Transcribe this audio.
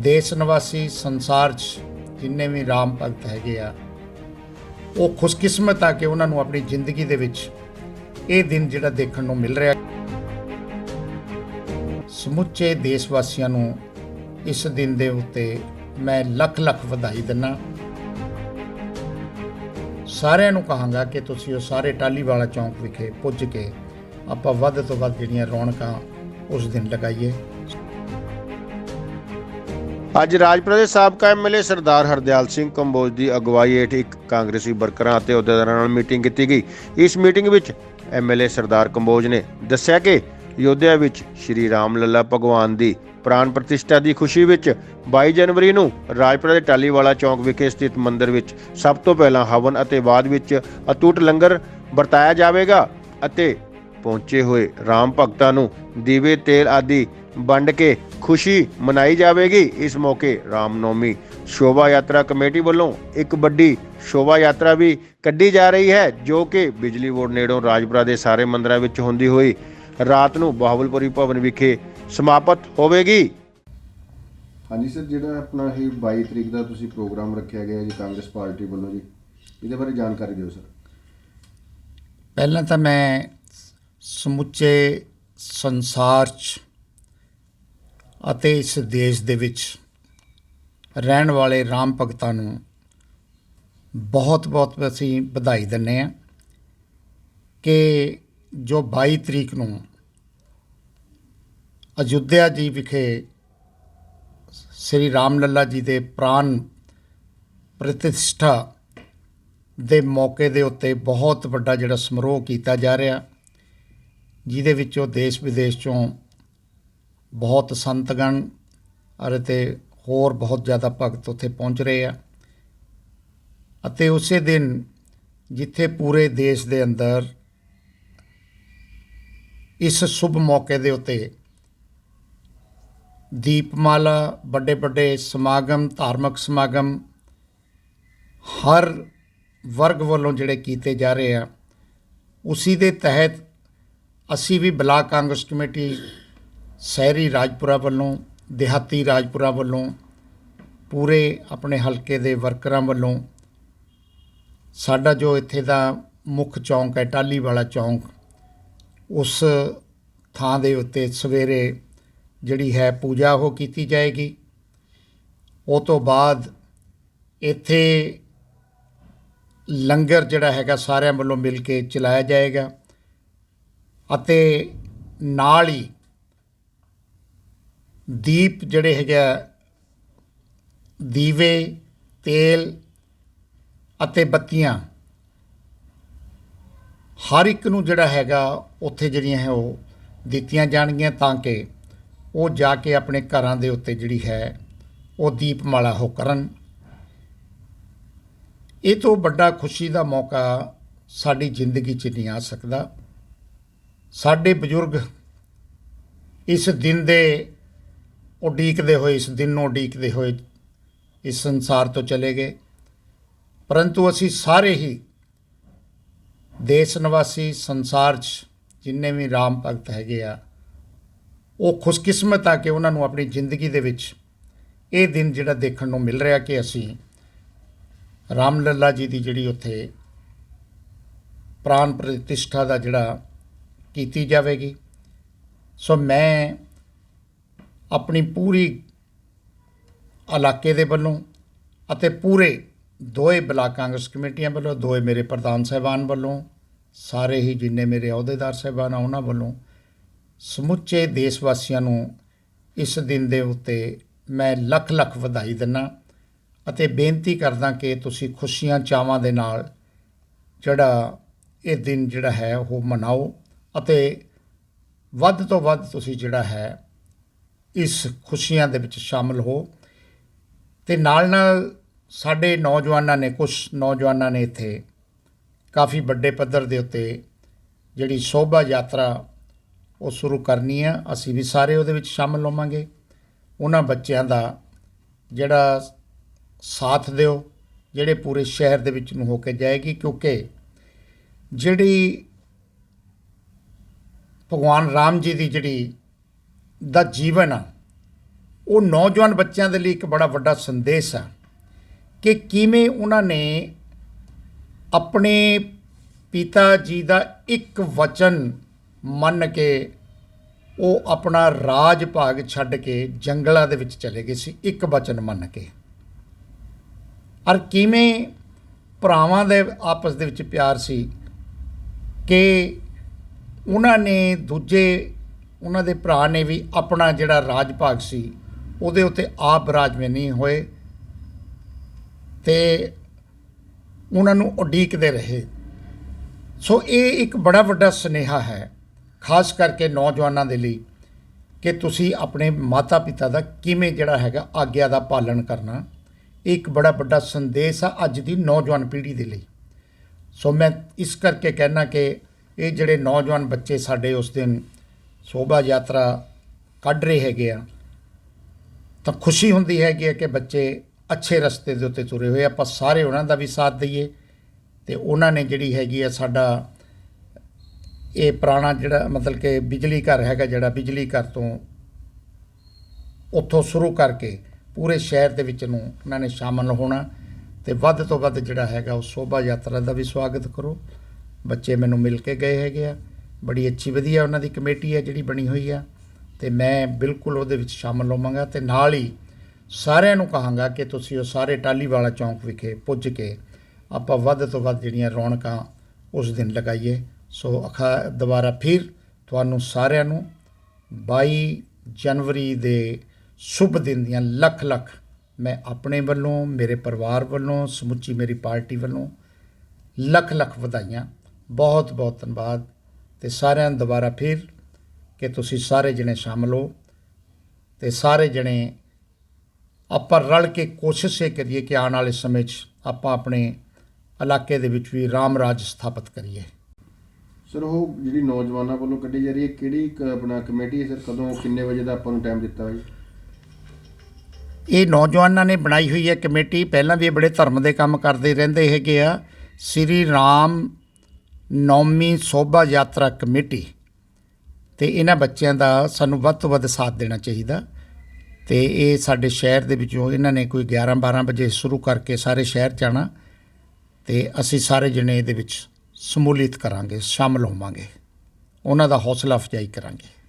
ਦੇਸ਼ ਨਿਵਾਸੀ ਸੰਸਾਰ 'ਚ ਜਿੰਨੇ ਵੀ ਰਾਮ ਭਗਤ ਹੈਗੇ ਆ, ਉਹ ਖੁਸ਼ਕਿਸਮਤ ਆ ਕਿ ਉਹਨਾਂ ਨੂੰ ਆਪਣੀ ਜ਼ਿੰਦਗੀ ਦੇ ਵਿੱਚ ਇਹ ਦਿਨ ਜਿਹੜਾ ਦੇਖਣ ਨੂੰ ਮਿਲ ਰਿਹਾ। ਸਮੁੱਚੇ ਦੇਸ਼ ਵਾਸੀਆਂ ਨੂੰ ਇਸ ਦਿਨ ਦੇ ਉੱਤੇ ਮੈਂ ਲੱਖ ਲੱਖ ਵਧਾਈ ਦਿੰਦਾ ਸਾਰਿਆਂ ਨੂੰ ਕਹਾਂਗਾ ਕਿ ਤੁਸੀਂ ਉਹ ਸਾਰੇ ਟਾਲੀਵਾਲਾ ਚੌਂਕ ਵਿਖੇ ਪੁੱਜ ਕੇ ਆਪਾਂ ਵੱਧ ਤੋਂ ਵੱਧ ਜਿਹੜੀਆਂ ਰੌਣਕਾਂ ਉਸ ਦਿਨ ਲਗਾਈਏ। ਅੱਜ ਰਾਜਪੁਰਾ ਦੇ ਸਾਬਕਾ ਐਮਐਲਏ ਸਰਦਾਰ ਹਰਦਿਆਲ ਸਿੰਘ ਕੰਬੋਜ ਦੀ ਅਗਵਾਈ ਹੇਠ ਇੱਕ ਕਾਂਗਰਸੀ ਵਰਕਰਾਂ ਅਤੇ ਅਹੁਦੇਦਾਰਾਂ ਨਾਲ ਮੀਟਿੰਗ ਕੀਤੀ ਗਈ। ਇਸ ਮੀਟਿੰਗ ਵਿੱਚ ਐਮਐਲਏ ਸਰਦਾਰ ਕੰਬੋਜ ਨੇ ਦੱਸਿਆ ਕਿ ਯੋਧਿਆ ਵਿੱਚ ਸ਼੍ਰੀ ਰਾਮ ਲੱਲਾ ਭਗਵਾਨ ਦੀ ਪ੍ਰਾਨ ਪ੍ਰਤਿਸ਼ਠਾ ਦੀ ਖੁਸ਼ੀ ਵਿੱਚ 22 ਜਨਵਰੀ ਨੂੰ ਰਾਜਪੁਰਾ ਦੇ ਟਾਲੀਵਾਲਾ ਚੌਂਕ ਵਿਖੇ ਸਥਿਤ ਮੰਦਿਰ ਵਿੱਚ ਸਭ ਤੋਂ ਪਹਿਲਾਂ ਹਵਨ ਅਤੇ ਬਾਅਦ ਵਿੱਚ ਅਟੁੱਟ ਲੰਗਰ ਵਰਤਾਇਆ ਜਾਵੇਗਾ ਅਤੇ ਪਹੁੰਚੇ ਹੋਏ ਰਾਮ ਭਗਤਾਂ ਨੂੰ ਦੀਵੇ, ਤੇਲ ਆਦਿ ਵੰਡ ਕੇ ਖੁਸ਼ੀ ਮਨਾਈ ਜਾਵੇਗੀ। ਇਸ ਮੌਕੇ ਰਾਮਨੌਮੀ ਸ਼ੋਭਾ ਯਾਤਰਾ ਕਮੇਟੀ ਵੱਲੋਂ ਇੱਕ ਵੱਡੀ ਸ਼ੋਭਾ ਯਾਤਰਾ ਵੀ ਕੱਢੀ ਜਾ ਰਹੀ ਹੈ ਜੋ ਕਿ ਬਿਜਲੀ ਬੋਰਡ ਨੇੜੋਂ ਰਾਜਪੁਰਾ ਦੇ ਸਾਰੇ ਮੰਦਰਾਂ ਵਿੱਚ ਹੁੰਦੀ ਹੋਈ ਰਾਤ ਨੂੰ ਬਾਹਵਲਪੁਰੀ ਭਵਨ ਵਿਖੇ ਸਮਾਪਤ ਹੋਵੇਗੀ। ਹਾਂਜੀ ਸਰ ਜਿਹੜਾ ਆਪਣਾ ਇਹ 22 ਤਰੀਕ ਦਾ ਤੁਸੀਂ ਪ੍ਰੋਗਰਾਮ ਰੱਖਿਆ ਗਿਆ ਜੀ ਕਾਂਗਰਸ ਪਾਰਟੀ ਵੱਲੋਂ ਜੀ ਇਹਦੇ ਬਾਰੇ ਜਾਣਕਾਰੀ ਦਿਓ ਸਰ। ਪਹਿਲਾਂ ਤਾਂ ਮੈਂ ਸਮੁੱਚੇ ਸੰਸਾਰ 'ਚ ਅਤੇ ਇਸ ਦੇਸ਼ ਦੇ ਵਿੱਚ ਰਹਿਣ ਵਾਲੇ ਰਾਮ ਭਗਤਾਂ ਨੂੰ ਬਹੁਤ ਬਹੁਤ ਅਸੀਂ ਵਧਾਈ ਦਿੰਦੇ ਹਾਂ ਕਿ ਜੋ 22 ਤਰੀਕ ਨੂੰ ਅਯੁੱਧਿਆ ਜੀ ਵਿਖੇ ਸ੍ਰੀ ਰਾਮ ਲੱਲਾ ਜੀ ਦੇ ਪ੍ਰਾਨ ਪ੍ਰਤਿਸ਼ਠਾ ਦੇ ਮੌਕੇ ਦੇ ਉੱਤੇ ਬਹੁਤ ਵੱਡਾ ਜਿਹੜਾ ਸਮਾਰੋਹ ਕੀਤਾ ਜਾ ਰਿਹਾ, ਜਿਹਦੇ ਵਿੱਚੋਂ ਦੇਸ਼ ਵਿਦੇਸ਼ ਚੋਂ ਬਹੁਤ ਸੰਤਗਣ ਅਤੇ ਹੋਰ ਬਹੁਤ ਜ਼ਿਆਦਾ ਭਗਤ ਉੱਥੇ ਪਹੁੰਚ ਰਹੇ ਆ। ਅਤੇ ਉਸੇ ਦਿਨ ਜਿੱਥੇ ਪੂਰੇ ਦੇਸ਼ ਦੇ ਅੰਦਰ ਇਸ ਸ਼ੁਭ ਮੌਕੇ ਦੇ ਉੱਤੇ ਦੀਪਮਾਲਾ ਵੱਡੇ ਵੱਡੇ ਸਮਾਗਮ, ਧਾਰਮਿਕ ਸਮਾਗਮ ਹਰ ਵਰਗ ਵੱਲੋਂ ਜਿਹੜੇ ਕੀਤੇ ਜਾ ਰਹੇ ਆ, ਉਸੀ ਦੇ ਤਹਿਤ ਅਸੀਂ ਵੀ ਬਲਾਕ ਕਾਂਗਰਸ ਕਮੇਟੀ ਸ਼ਹਿਰੀ ਰਾਜਪੁਰਾ ਵੱਲੋਂ, ਦਿਹਾਤੀ ਰਾਜਪੁਰਾ ਵੱਲੋਂ, ਪੂਰੇ ਆਪਣੇ ਹਲਕੇ ਦੇ ਵਰਕਰਾਂ ਵੱਲੋਂ ਸਾਡਾ ਜੋ ਇੱਥੇ ਦਾ ਮੁੱਖ ਚੌਂਕ ਹੈ ਟਾਲੀ ਵਾਲਾ ਚੌਂਕ, ਉਸ ਥਾਂ ਦੇ ਉੱਤੇ ਸਵੇਰੇ ਜਿਹੜੀ ਹੈ ਪੂਜਾ ਉਹ ਕੀਤੀ ਜਾਏਗੀ। ਉਹ ਤੋਂ ਬਾਅਦ ਇੱਥੇ ਲੰਗਰ ਜਿਹੜਾ ਹੈਗਾ ਸਾਰਿਆਂ ਵੱਲੋਂ ਮਿਲ ਕੇ ਚਲਾਇਆ ਜਾਏਗਾ ਅਤੇ ਨਾਲ ਹੀ ਦੀਪ ਜਿਹੜੇ ਹੈਗਾ ਦੀਵੇ, ਤੇਲ ਅਤੇ ਬੱਤੀਆਂ। ਹਰ ਇੱਕ ਨੂੰ ਜਿਹੜਾ ਹੈਗਾ, ਉੱਥੇ ਜਿਹੜੀਆਂ ਹੈ ਉਹ ਦਿੱਤੀਆਂ ਜਾਣਗੀਆਂ ਤਾਂ ਕਿ ਉਹ ਜਾ ਕੇ ਆਪਣੇ ਘਰਾਂ ਦੇ ਉੱਤੇ ਜਿਹੜੀ ਹੈ, ਉਹ ਦੀਪਮਾਲਾ ਹੋ ਕਰਨ। ਇਹ ਤੋਂ ਵੱਡਾ ਖੁਸ਼ੀ ਦਾ ਮੌਕਾ ਸਾਡੀ ਜ਼ਿੰਦਗੀ 'ਚ ਨਹੀਂ ਆ ਸਕਦਾ। ਸਾਡੇ ਬਜ਼ੁਰਗ ਇਸ ਦਿਨ ਦੇ ਉਹ ਉਡੀਕਦੇ ਹੋਏ ਇਸ ਦਿਨ ਨੂੰ ਉਡੀਕਦੇ ਹੋਏ ਇਸ ਸੰਸਾਰ ਤੋਂ ਚਲੇ ਗਏ। ਪਰੰਤੂ ਅਸੀਂ ਸਾਰੇ ਹੀ ਦੇਸ਼ ਨਿਵਾਸੀ ਸੰਸਾਰ 'ਚ ਜਿੰਨੇ ਵੀ ਰਾਮ ਭਗਤ ਹੈਗੇ ਆ, ਉਹ ਖੁਸ਼ਕਿਸਮਤ ਆ ਕਿ ਉਹਨਾਂ ਨੂੰ ਆਪਣੀ ਜ਼ਿੰਦਗੀ ਦੇ ਵਿੱਚ ਇਹ ਦਿਨ ਜਿਹੜਾ ਦੇਖਣ ਨੂੰ ਮਿਲ ਰਿਹਾ ਕਿ ਅਸੀਂ ਰਾਮ ਲੱਲਾ ਜੀ ਦੀ ਜਿਹੜੀ ਉੱਥੇ ਪ੍ਰਾਨ ਪ੍ਰਤਿਸ਼ਠਾ ਦਾ ਜਿਹੜਾ ਕੀਤੀ ਜਾਵੇਗੀ। ਸੋ ਮੈਂ ਆਪਣੀ ਪੂਰੀ ਇਲਾਕੇ ਦੇ ਵੱਲੋਂ ਅਤੇ ਪੂਰੇ ਦੋਏ ਬਲਾਕ ਕਾਂਗਰਸ ਕਮੇਟੀਆਂ ਵੱਲੋਂ ਦੋਏ ਮੇਰੇ ਪ੍ਰਧਾਨ ਸਾਹਿਬਾਨ ਵੱਲੋਂ, ਸਾਰੇ ਹੀ ਜਿੰਨੇ ਮੇਰੇ ਅਹੁਦੇਦਾਰ ਸਾਹਿਬਾਨ ਆ, ਉਹਨਾਂ ਵੱਲੋਂ ਸਮੁੱਚੇ ਦੇਸ਼ ਵਾਸੀਆਂ ਨੂੰ ਇਸ ਦਿਨ ਦੇ ਉੱਤੇ ਮੈਂ ਲੱਖ ਲੱਖ ਵਧਾਈ ਦਿੰਦਾ ਅਤੇ ਬੇਨਤੀ ਕਰਦਾ ਕਿ ਤੁਸੀਂ ਖੁਸ਼ੀਆਂ ਚਾਵਾਂ ਦੇ ਨਾਲ ਜਿਹੜਾ ਇਹ ਦਿਨ ਜਿਹੜਾ ਹੈ ਉਹ ਮਨਾਓ ਅਤੇ ਵੱਧ ਤੋਂ ਵੱਧ ਤੁਸੀਂ ਜਿਹੜਾ ਹੈ ਇਸ ਖੁਸ਼ੀਆਂ ਦੇ ਵਿੱਚ ਸ਼ਾਮਲ ਹੋ ਤੇ ਨਾਲ ਨਾਲ ਸਾਡੇ ਨੌਜਵਾਨਾਂ ਨੇ ਕੁਝ ਨੌਜਵਾਨਾਂ ਨੇ ਇੱਥੇ ਕਾਫੀ ਵੱਡੇ ਪੱਧਰ ਦੇ ਉੱਤੇ ਜਿਹੜੀ ਸ਼ੋਭਾ ਯਾਤਰਾ ਉਹ ਸ਼ੁਰੂ ਕਰਨੀ ਆ। ਅਸੀਂ ਵੀ ਸਾਰੇ ਉਹਦੇ ਵਿੱਚ ਸ਼ਾਮਲ ਹੋਵਾਂਗੇ। ਉਹਨਾਂ ਬੱਚਿਆਂ ਦਾ ਜਿਹੜਾ ਸਾਥ ਦਿਓ, ਜਿਹੜੇ ਪੂਰੇ ਸ਼ਹਿਰ ਦੇ ਵਿੱਚ ਨੂੰ ਹੋ ਕੇ ਜਾਏਗੀ, ਕਿਉਂਕਿ ਜਿਹੜੀ ਭਗਵਾਨ ਰਾਮ ਜੀ ਦੀ ਜਿਹੜੀ ਦਾ ਜੀਵਨ ਆ, ਉਹ ਨੌਜਵਾਨ ਬੱਚਿਆਂ ਦੇ ਲਈ ਇੱਕ ਬੜਾ ਵੱਡਾ ਸੰਦੇਸ਼ ਆ ਕਿ ਕਿਵੇਂ ਉਹਨਾਂ ਨੇ ਆਪਣੇ ਪਿਤਾ ਜੀ ਦਾ ਇੱਕ ਵਚਨ ਮੰਨ ਕੇ ਉਹ ਆਪਣਾ ਰਾਜ ਭਾਗ ਛੱਡ ਕੇ ਜੰਗਲਾਂ ਦੇ ਵਿੱਚ ਚਲੇ ਗਏ ਸੀ, ਇੱਕ ਵਚਨ ਮੰਨ ਕੇ। ਔਰ ਕਿਵੇਂ ਭਰਾਵਾਂ ਦੇ ਆਪਸ ਦੇ ਵਿੱਚ ਪਿਆਰ ਸੀ ਕਿ ਉਹਨਾਂ ਨੇ ਦੂਜੇ ਉਹਨਾਂ ਦੇ ਭਰਾ ਨੇ ਵੀ ਆਪਣਾ ਜਿਹੜਾ ਰਾਜ ਭਾਗ ਸੀ, ਉਹਦੇ ਉੱਤੇ ਆਪ ਰਾਜਵੇਂ ਨਹੀਂ ਹੋਏ ਤੇ ਉਹਨਾਂ ਨੂੰ ਉਡੀਕਦੇ ਰਹੇ। ਸੋ ਇਹ ਇੱਕ ਬੜਾ ਵੱਡਾ ਸੁਨੇਹਾ ਹੈ, ਖਾਸ ਕਰਕੇ ਨੌਜਵਾਨਾਂ ਦੇ ਲਈ, ਕਿ ਤੁਸੀਂ ਆਪਣੇ ਮਾਤਾ ਪਿਤਾ ਦਾ ਕਿਵੇਂ ਜਿਹੜਾ ਹੈਗਾ ਆਗਿਆ ਦਾ ਪਾਲਣ ਕਰਨਾ, ਇਹ ਇੱਕ ਬੜਾ ਵੱਡਾ ਸੰਦੇਸ਼ ਆ ਅੱਜ ਦੀ ਨੌਜਵਾਨ ਪੀੜ੍ਹੀ ਦੇ ਲਈ। ਸੋ ਮੈਂ ਇਸ ਕਰਕੇ ਕਹਿਣਾ ਕਿ ਇਹ ਜਿਹੜੇ ਨੌਜਵਾਨ ਬੱਚੇ ਸਾਡੇ ਉਸ ਦਿਨ ਸ਼ੋਭਾ ਯਾਤਰਾ ਕੱਢ ਰਹੇ ਹੈਗੇ ਆ, ਤਾਂ ਖੁਸ਼ੀ ਹੁੰਦੀ ਹੈਗੀ ਹੈ ਕਿ ਬੱਚੇ ਅੱਛੇ ਰਸਤੇ ਦੇ ਉੱਤੇ ਤੁਰੇ ਹੋਏ ਆਪਾਂ ਸਾਰੇ ਉਹਨਾਂ ਦਾ ਵੀ ਸਾਥ ਦਈਏ ਤੇ ਉਹਨਾਂ ਨੇ ਜਿਹੜੀ ਹੈਗੀ ਆ ਸਾਡਾ ਇਹ ਪੁਰਾਣਾ ਜਿਹੜਾ ਮਤਲਬ ਕਿ ਬਿਜਲੀ ਘਰ ਹੈਗਾ ਜਿਹੜਾ ਬਿਜਲੀ ਘਰ ਤੋਂ ਉੱਥੋਂ ਸ਼ੁਰੂ ਕਰਕੇ ਪੂਰੇ ਸ਼ਹਿਰ ਦੇ ਵਿੱਚ ਨੂੰ ਉਹਨਾਂ ਨੇ ਸ਼ਾਮਲ ਹੋਣਾ ਤੇ ਵੱਧ ਤੋਂ ਵੱਧ ਜਿਹੜਾ ਹੈਗਾ ਉਹ ਸ਼ੋਭਾ ਯਾਤਰਾ ਦਾ ਵੀ ਸਵਾਗਤ ਕਰੋ। ਬੱਚੇ ਮੈਨੂੰ ਮਿਲ ਕੇ ਗਏ ਹੈਗੇ ਆ। ਬੜੀ ਅੱਛੀ, ਵਧੀਆ ਉਹਨਾਂ ਦੀ ਕਮੇਟੀ ਹੈ ਜਿਹੜੀ ਬਣੀ ਹੋਈ ਆ। ਤੇ ਮੈਂ ਬਿਲਕੁਲ ਉਹਦੇ ਵਿੱਚ ਸ਼ਾਮਲ ਹੋਵਾਂਗਾ ਤੇ ਨਾਲ ਹੀ ਸਾਰਿਆਂ ਨੂੰ ਕਹਾਂਗਾ ਕਿ ਤੁਸੀਂ ਉਹ ਸਾਰੇ ਟਾਲੀਵਾਲਾ ਚੌਂਕ ਵਿਖੇ ਪੁੱਜ ਕੇ ਆਪਾਂ ਵੱਧ ਤੋਂ ਵੱਧ ਜਿਹੜੀਆਂ ਰੌਣਕਾਂ ਉਸ ਦਿਨ ਲਗਾਈਏ। ਸੋ ਅਖਾ, ਦੁਬਾਰਾ ਫਿਰ ਤੁਹਾਨੂੰ ਸਾਰਿਆਂ ਨੂੰ 22 ਜਨਵਰੀ ਦੇ ਸ਼ੁਭ ਦਿਨ ਦੀਆਂ ਲੱਖ ਲੱਖ ਮੈਂ ਆਪਣੇ ਵੱਲੋਂ, ਮੇਰੇ ਪਰਿਵਾਰ ਵੱਲੋਂ, ਸਮੁੱਚੀ ਮੇਰੀ ਪਾਰਟੀ ਵੱਲੋਂ ਲੱਖ ਲੱਖ ਵਧਾਈਆਂ। ਬਹੁਤ ਬਹੁਤ ਧੰਨਵਾਦ। ਤੇ ਸਾਰਿਆਂ ਨੂੰ ਦੁਬਾਰਾ ਫਿਰ ਕਿ ਤੁਸੀਂ ਸਾਰੇ ਜਣੇ ਸ਼ਾਮਲ ਹੋ ਤੇ ਸਾਰੇ ਜਣੇ ਆਪਾਂ ਰਲ ਕੇ ਕੋਸ਼ਿਸ਼ ਇਹ ਕਰੀਏ ਕਿ ਆਉਣ ਵਾਲੇ ਸਮੇਂ 'ਚ ਆਪਾਂ ਆਪਣੇ ਇਲਾਕੇ ਦੇ ਵਿੱਚ ਵੀ ਰਾਮ ਰਾਜ ਸਥਾਪਿਤ ਕਰੀਏ। ਸਰ ਉਹ ਜਿਹੜੀ ਨੌਜਵਾਨਾਂ ਵੱਲੋਂ ਕੱਢੀ ਜਾ ਰਹੀ ਹੈ ਕਿਹੜੀ ਕ- ਆਪਣਾ ਕਮੇਟੀ ਹੈ ਸਰ? ਕਦੋਂ ਕਿੰਨੇ ਵਜੇ ਦਾ ਆਪਾਂ ਨੂੰ ਟਾਈਮ ਦਿੱਤਾ ਹੋਇਆ? ਜੀ ਇਹ ਨੌਜਵਾਨਾਂ ਨੇ ਬਣਾਈ ਹੋਈ ਹੈ ਕਮੇਟੀ। ਪਹਿਲਾਂ ਵੀ ਇਹ ਬੜੇ ਧਰਮ ਦੇ ਕੰਮ ਕਰਦੇ ਰਹਿੰਦੇ ਹੈਗੇ ਆ। ਸ੍ਰੀ ਰਾਮ ਨੌਮੀ ਸੋਭਾ ਯਾਤਰਾ ਕਮੇਟੀ ਤੇ ਇਹਨਾਂ ਬੱਚਿਆਂ ਦਾ ਸਾਨੂੰ ਵੱਧ ਤੋਂ ਵੱਧ ਸਾਥ ਦੇਣਾ ਚਾਹੀਦਾ ਤੇ ਇਹ ਸਾਡੇ ਸ਼ਹਿਰ ਦੇ ਵਿੱਚੋਂ ਇਹਨਾਂ ਨੇ ਕੋਈ 11 12 ਵਜੇ ਸ਼ੁਰੂ ਕਰਕੇ ਸਾਰੇ ਸ਼ਹਿਰ ਜਾਣਾ ਤੇ ਅਸੀਂ ਸਾਰੇ ਜਣੇ ਇਹਦੇ ਵਿੱਚ ਸਮੂਲੀਅਤ ਕਰਾਂਗੇ, ਸ਼ਾਮਲ ਹੋਵਾਂਗੇ। ਉਹਨਾਂ ਦਾ ਹੌਸਲਾ ਅਫਜ਼ਾਈ ਕਰਾਂਗੇ।